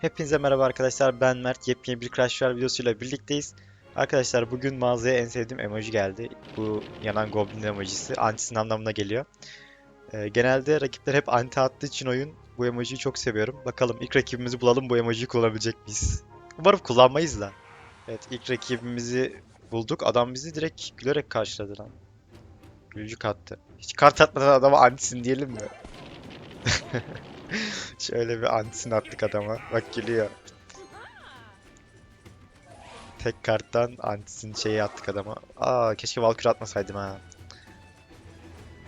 Hepinize merhaba arkadaşlar. Ben Mert. Yepyeni bir Crash Royale videosuyla birlikteyiz. Arkadaşlar bugün mağazaya en sevdiğim emoji geldi. Bu yanan goblin emojisi. Antisin anlamına geliyor. Ee, genelde rakipler hep anti attığı için oyun bu emojiyi çok seviyorum. Bakalım ilk rakibimizi bulalım bu emojiyi kullanabilecek miyiz? Umarım kullanmayız da. Evet ilk rakibimizi bulduk. Adam bizi direkt gülerek karşıladı lan. Gülücük attı. Hiç kart atmadan adama antisin diyelim mi? Şöyle bir antisin attık adama. Bak geliyor. Tek karttan antisin şeyi attık adama. Aa keşke Valkyrie atmasaydım ha.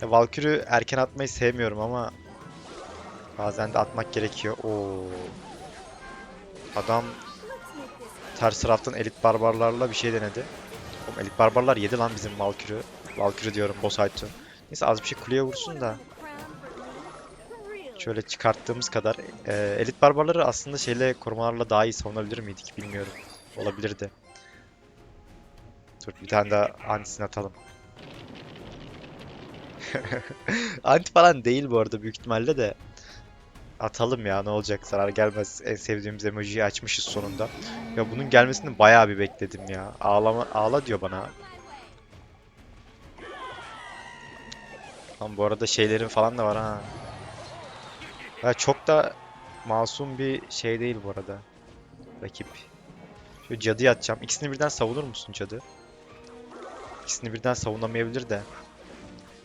Valkyrie erken atmayı sevmiyorum ama bazen de atmak gerekiyor. Oo. Adam ters taraftan elit barbarlarla bir şey denedi. Oğlum elit barbarlar yedi lan bizim Valkyrie. Valkyrie diyorum boss item. Neyse az bir şey kuleye vursun da. Şöyle çıkarttığımız kadar. Ee, elit barbarları aslında şeyle korumalarla daha iyi savunabilir miydik bilmiyorum. Olabilirdi. Dur bir tane daha antisini atalım. Anti falan değil bu arada büyük ihtimalle de. Atalım ya ne olacak zarar gelmez. En sevdiğimiz emojiyi açmışız sonunda. Ya bunun gelmesini bayağı bir bekledim ya. Ağlama, ağla diyor bana. Lan bu arada şeylerin falan da var ha. Ya çok da masum bir şey değil bu arada. Rakip. Şu cadıyı atacağım. İkisini birden savunur musun cadı? İkisini birden savunamayabilir de.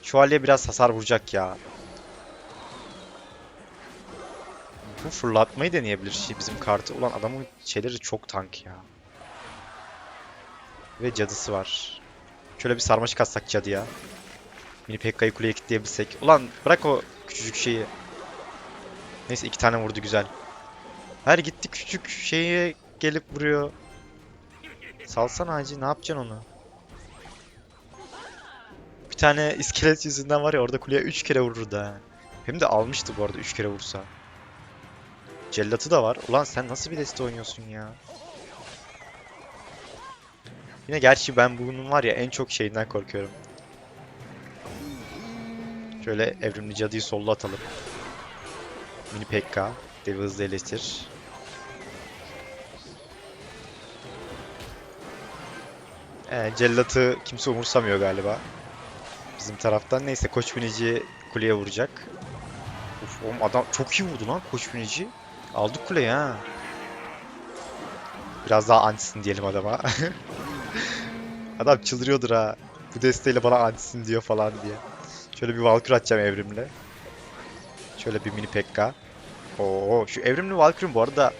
Şövalye biraz hasar vuracak ya. Bu fırlatmayı deneyebilir şey bizim kartı. Ulan adamın şeyleri çok tank ya. Ve cadısı var. Şöyle bir sarmaşık atsak cadıya. Mini Pekka'yı kuleye kilitleyebilsek. Ulan bırak o küçücük şeyi. Neyse iki tane vurdu güzel. Her gitti küçük şeye gelip vuruyor. Salsana hacı ne yapacaksın onu? Bir tane iskelet yüzünden var ya orada kuleye 3 kere vururdu ha. Hem de almıştı bu arada 3 kere vursa. Cellatı da var. Ulan sen nasıl bir deste oynuyorsun ya? Yine gerçi ben bunun var ya en çok şeyinden korkuyorum. Şöyle evrimli cadıyı sollu atalım. Mini Pekka. Devi hızlı eleştir. Ee, cellatı kimse umursamıyor galiba. Bizim taraftan. Neyse koç binici kuleye vuracak. Uf oğlum adam çok iyi vurdu lan koç binici. Aldık kuleyi ha. Biraz daha antisin diyelim adama. adam çıldırıyordur ha. Bu desteğiyle bana antisin diyor falan diye. Şöyle bir Valkyrie atacağım evrimle. Şöyle bir mini Pekka. Oo şu evrimli Valkyrie'nin bu arada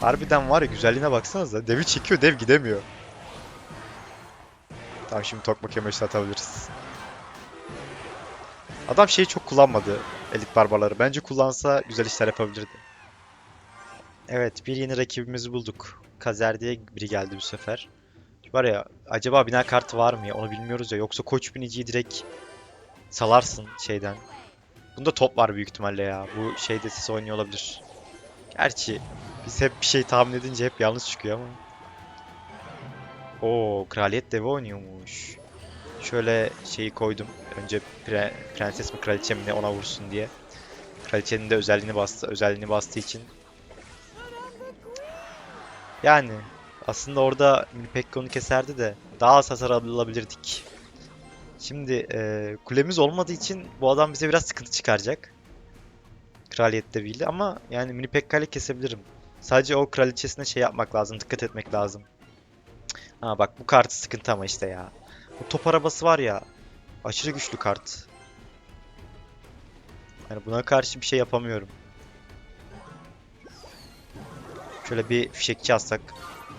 harbiden var ya güzelliğine baksanıza. Devi çekiyor dev gidemiyor. Tamam şimdi Tokma Kemeş'i atabiliriz. Adam şeyi çok kullanmadı elit barbarları. Bence kullansa güzel işler yapabilirdi. Evet bir yeni rakibimizi bulduk. Kazer diye biri geldi bu sefer. Var ya acaba bina kartı var mı ya onu bilmiyoruz ya. Yoksa koç biniciyi direkt salarsın şeyden. Bunda top var büyük ihtimalle ya. Bu şeyde siz oynuyor olabilir. Gerçi biz hep bir şey tahmin edince hep yanlış çıkıyor ama. Oo, kraliyet devi oynuyormuş. Şöyle şeyi koydum. Önce pre- prenses mi kraliçe mi ne ona vursun diye. Kraliçenin de özelliğini bastı. Özelliğini bastığı için. Yani aslında orada Mini Pekka onu keserdi de daha az hasar alabilirdik. Şimdi e, kulemiz olmadığı için bu adam bize biraz sıkıntı çıkaracak. Kraliyet deviyle ama yani Mini Pekka ile kesebilirim. Sadece o kraliçesine şey yapmak lazım, dikkat etmek lazım. Ha bak bu kartı sıkıntı ama işte ya. Bu top arabası var ya, aşırı güçlü kart. Yani buna karşı bir şey yapamıyorum. Şöyle bir fişekçi atsak.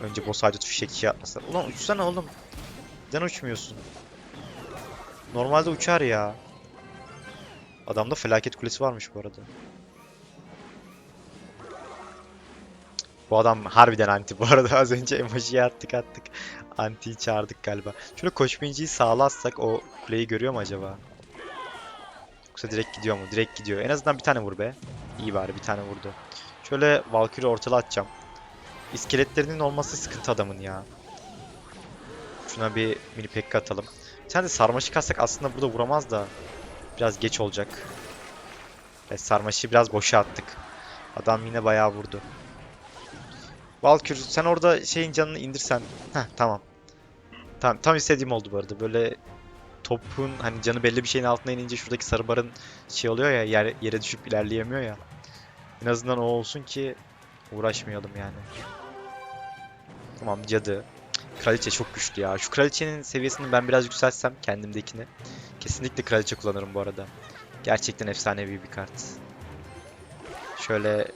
Önce boss fişekçi atmasa. Ulan uçsana oğlum. Neden uçmuyorsun? Normalde uçar ya. Adamda felaket kulesi varmış bu arada. Bu adam harbiden anti bu arada az önce emojiyi attık attık. Anti'yi çağırdık galiba. Şöyle koşmayıcıyı sağlarsak o kuleyi görüyor mu acaba? Yoksa direkt gidiyor mu? Direkt gidiyor. En azından bir tane vur be. İyi bari bir tane vurdu. Şöyle Valkyrie ortalı atacağım. İskeletlerinin olması sıkıntı adamın ya. Şuna bir mini pekka atalım. Sen de sarmaşık atsak aslında burada vuramaz da biraz geç olacak. Evet, sarmaşığı biraz boşa attık. Adam yine bayağı vurdu. Valkür sen orada şeyin canını indirsen. Heh tamam. Tamam tam istediğim oldu bu arada. Böyle topun hani canı belli bir şeyin altına inince şuradaki sarı barın şey oluyor ya yer, yere düşüp ilerleyemiyor ya. En azından o olsun ki uğraşmayalım yani. Tamam cadı. Kraliçe çok güçlü ya. Şu kraliçenin seviyesini ben biraz yükseltsem kendimdekini. Kesinlikle kraliçe kullanırım bu arada. Gerçekten efsanevi bir kart. Şöyle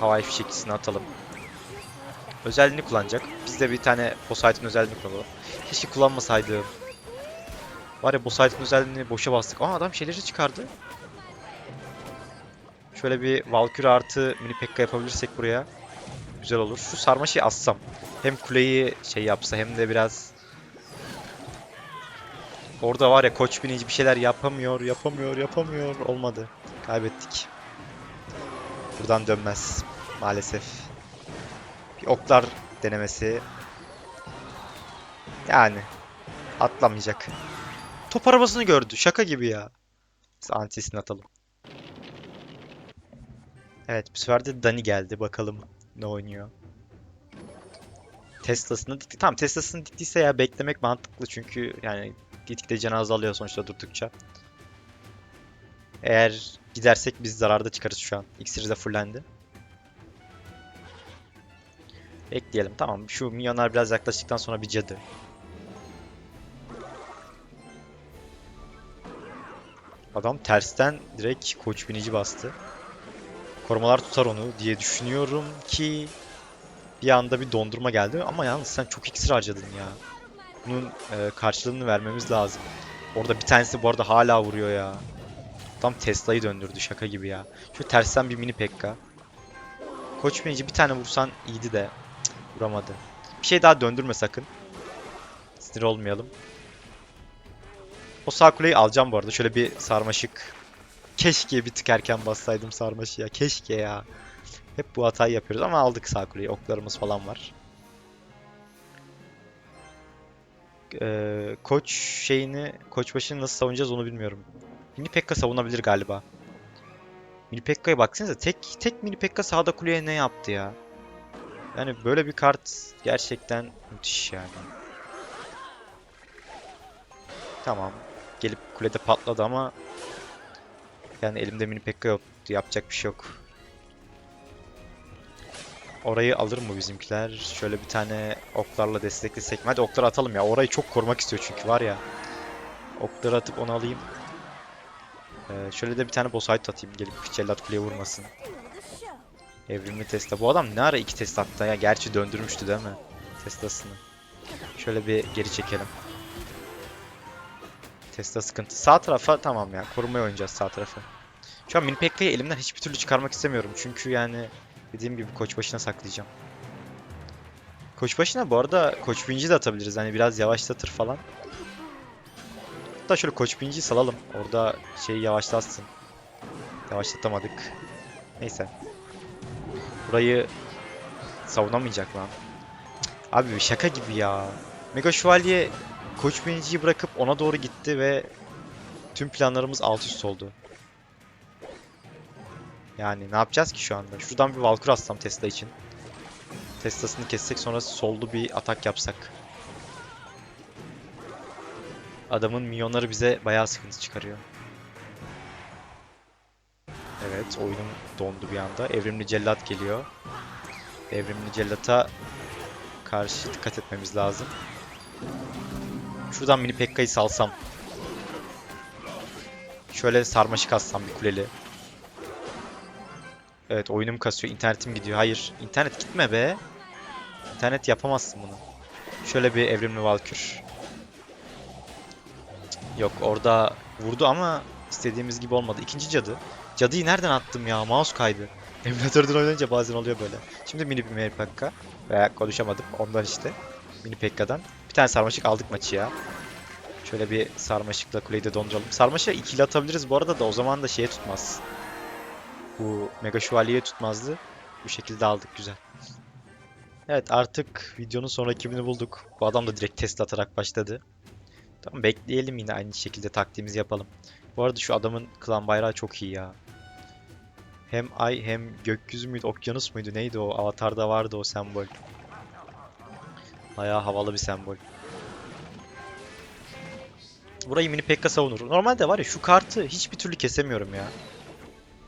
havai fişeklisini atalım. Özelliğini kullanacak. Biz de bir tane Poseidon özelliğini kullanalım. Keşke kullanmasaydım. Var ya Poseidon özelliğini boşa bastık. Aa adam şeyleri çıkardı. Şöyle bir Valkyrie artı mini pekka yapabilirsek buraya. Güzel olur. Şu sarmaşıyı assam. Hem kuleyi şey yapsa hem de biraz Orada var ya koç binici bir şeyler yapamıyor, yapamıyor, yapamıyor. Olmadı. Kaybettik. Buradan dönmez. Maalesef. Bir oklar denemesi. Yani. Atlamayacak. Top arabasını gördü. Şaka gibi ya. Biz antisini atalım. Evet bu sefer de Dani geldi. Bakalım ne oynuyor. Tesla'sını dikti. Tamam Tesla'sını diktiyse ya beklemek mantıklı çünkü yani gitgide canı azalıyor sonuçta durdukça. Eğer gidersek biz zararda çıkarız şu an. İksiri de fullendi. Bekleyelim. Tamam. Şu milyonlar biraz yaklaştıktan sonra bir cadı. Adam tersten direkt koç binici bastı. Korumalar tutar onu diye düşünüyorum ki bir anda bir dondurma geldi ama yalnız sen çok iksir harcadın ya. Bunun e, karşılığını vermemiz lazım. Orada bir tanesi bu arada hala vuruyor ya. Tam Tesla'yı döndürdü şaka gibi ya. Şu tersten bir mini pekka. Koç binici bir tane vursan iyiydi de. Cık, vuramadı. Bir şey daha döndürme sakın. Sinir olmayalım. O sağ kuleyi alacağım bu arada. Şöyle bir sarmaşık. Keşke bir tık erken bassaydım sarmaşıya. Keşke ya. Hep bu hatayı yapıyoruz ama aldık sağ kuleyi. Oklarımız falan var. Ee, koç şeyini, koç başını nasıl savunacağız onu bilmiyorum. Mini Pekka savunabilir galiba. Mini Pekka'ya baksanıza tek tek Mini Pekka sağda kuleye ne yaptı ya? Yani böyle bir kart gerçekten müthiş yani. Tamam. Gelip kulede patladı ama yani elimde Mini Pekka yok. Yapacak bir şey yok. Orayı alır mı bizimkiler? Şöyle bir tane oklarla desteklesek. mi? Hadi okları atalım ya. Orayı çok korumak istiyor çünkü var ya. Okları atıp onu alayım. Ee, şöyle de bir tane boss height atayım. Gelip cellat kuleye vurmasın. Evrimli Tesla. Bu adam ne ara iki Tesla attı ya? Gerçi döndürmüştü değil mi? Tesla'sını. Şöyle bir geri çekelim. Tesla sıkıntı. Sağ tarafa tamam ya. Korumaya oynayacağız sağ tarafı. Şu an Mini Pekka'yı elimden hiçbir türlü çıkarmak istemiyorum. Çünkü yani dediğim gibi koç başına saklayacağım. Koç başına bu arada koç binci de atabiliriz. Hani biraz yavaşlatır falan. Hatta şöyle koç binciyi salalım. Orada şeyi yavaşlatsın. Yavaşlatamadık. Neyse. Burayı savunamayacak lan. Abi şaka gibi ya. Mega Şövalye Koç biniciyi bırakıp ona doğru gitti ve tüm planlarımız alt üst oldu. Yani ne yapacağız ki şu anda? Şuradan bir Valkyrie atsam Tesla için. Tesla'sını kessek sonra soldu bir atak yapsak. Adamın milyonları bize bayağı sıkıntı çıkarıyor. Evet oyunum dondu bir anda. Evrimli cellat geliyor. Evrimli cellata karşı dikkat etmemiz lazım. Şuradan mini Pekka'yı salsam. Şöyle sarmaşık atsam bir kuleli. Evet oyunum kasıyor. internetim gidiyor. Hayır. internet gitme be. İnternet yapamazsın bunu. Şöyle bir evrimli Valkür. Yok orada vurdu ama istediğimiz gibi olmadı. İkinci cadı. Cadıyı nereden attım ya? Mouse kaydı. Emülatörden oynayınca bazen oluyor böyle. Şimdi mini bir pekka. Veya konuşamadım. Ondan işte. Mini pekka'dan. Bir tane sarmaşık aldık maçı ya. Şöyle bir sarmaşıkla kuleyi de donduralım. Sarmaşığı ikili atabiliriz bu arada da o zaman da şeye tutmaz. Bu Mega Şövalye'ye tutmazdı. Bu şekilde aldık güzel. Evet artık videonun sonraki bölümünü bulduk. Bu adam da direkt Tesla atarak başladı. Tamam bekleyelim yine aynı şekilde taktiğimizi yapalım. Bu arada şu adamın klan bayrağı çok iyi ya. Hem ay hem gökyüzü müydü, okyanus muydu, neydi o? Avatar'da vardı o sembol. Bayağı havalı bir sembol. Burayı mini Pekka savunur. Normalde var ya şu kartı hiçbir türlü kesemiyorum ya.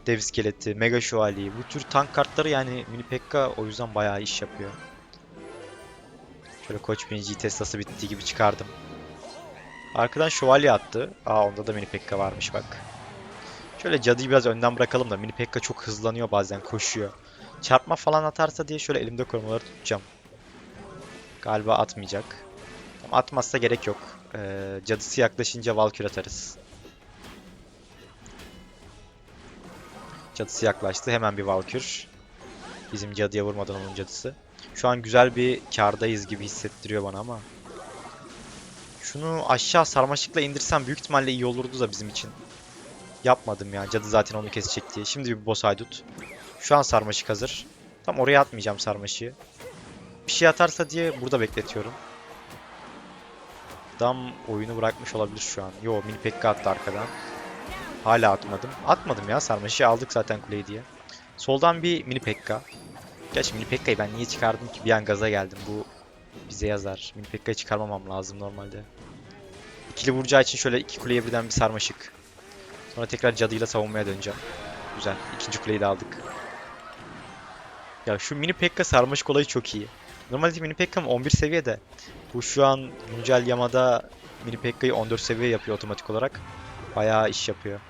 Dev iskeleti, Mega Şövalyeyi. Bu tür tank kartları yani mini Pekka o yüzden bayağı iş yapıyor. Şöyle Koç biniciyi Tesla'sı bittiği gibi çıkardım. Arkadan şövalye attı. Aa onda da mini Pekka varmış bak. Şöyle cadıyı biraz önden bırakalım da mini Pekka çok hızlanıyor bazen koşuyor. Çarpma falan atarsa diye şöyle elimde korumaları tutacağım. Galiba atmayacak. Ama atmazsa gerek yok. Ee, cadısı yaklaşınca Valkür atarız. Cadısı yaklaştı. Hemen bir Valkür. Bizim cadıya vurmadan onun cadısı. Şu an güzel bir kardayız gibi hissettiriyor bana ama. Şunu aşağı sarmaşıkla indirsem büyük ihtimalle iyi olurdu da bizim için. Yapmadım ya. Cadı zaten onu kesecek. Şimdi bir boss haydut. Şu an sarmaşık hazır. Tam oraya atmayacağım sarmaşığı. Bir şey atarsa diye burada bekletiyorum. Dam oyunu bırakmış olabilir şu an. Yo mini pekka attı arkadan. Hala atmadım. Atmadım ya sarmaşığı aldık zaten kuleyi diye. Soldan bir mini pekka. Gerçi mini pekkayı ben niye çıkardım ki? Bir an gaza geldim. Bu bize yazar. Mini pekkayı çıkarmamam lazım normalde. İkili vuracağı için şöyle iki kuleye birden bir sarmaşık. Sonra tekrar cadıyla savunmaya döneceğim. Güzel. İkinci kuleyi de aldık. Ya şu mini pekka sarmaşık olayı çok iyi. Normalde mini pekkam 11 seviyede. Bu şu an güncel yamada mini pekkayı 14 seviye yapıyor otomatik olarak. Bayağı iş yapıyor.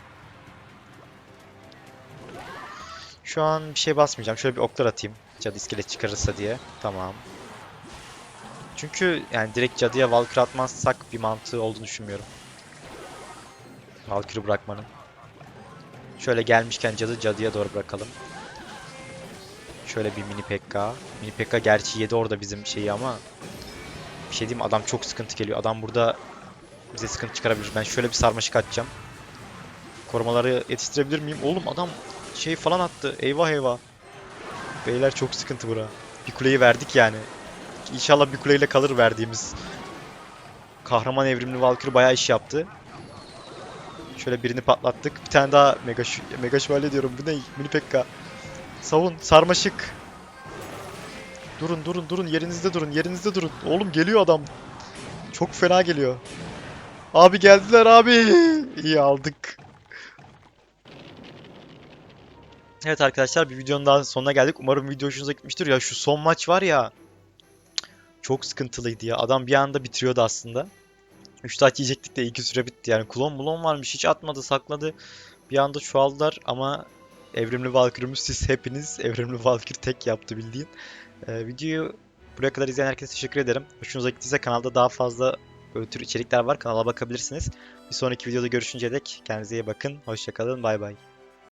Şu an bir şey basmayacağım. Şöyle bir oklar atayım. Cadı iskelet çıkarırsa diye. Tamam. Çünkü yani direkt cadıya Valkyrie atmazsak bir mantığı olduğunu düşünmüyorum. Valkyrie bırakmanın. Şöyle gelmişken cadı cadıya doğru bırakalım. Şöyle bir mini pekka. Mini pekka gerçi yedi orada bizim şeyi ama bir şey diyeyim adam çok sıkıntı geliyor. Adam burada bize sıkıntı çıkarabilir. Ben şöyle bir sarmaşık atacağım. Korumaları yetiştirebilir miyim? Oğlum adam şey falan attı. Eyvah eyvah. Beyler çok sıkıntı bura. Bir kuleyi verdik yani. İnşallah bir kuleyle kalır verdiğimiz. Kahraman evrimli Valkyrie bayağı iş yaptı. Şöyle birini patlattık. Bir tane daha mega mega şövalye diyorum. Bu ne? Mini Pekka. Savun. Sarmaşık. Durun durun durun. Yerinizde durun. Yerinizde durun. Oğlum geliyor adam. Çok fena geliyor. Abi geldiler abi. İyi aldık. Evet arkadaşlar bir videonun daha sonuna geldik. Umarım video hoşunuza gitmiştir. Ya şu son maç var ya. Çok sıkıntılıydı ya. Adam bir anda bitiriyordu aslında. 3 taç yiyecektik de iki süre bitti. Yani klon bulon varmış. Hiç atmadı sakladı. Bir anda çoğaldılar ama Evrimli Valkyrie'miz siz hepiniz Evrimli Valkyrie tek yaptı bildiğin. Ee, videoyu buraya kadar izleyen herkese teşekkür ederim. Hoşunuza gittiyse kanalda daha fazla böyle tür içerikler var. Kanala bakabilirsiniz. Bir sonraki videoda görüşünceye dek kendinize iyi bakın. Hoşçakalın. Bay bay.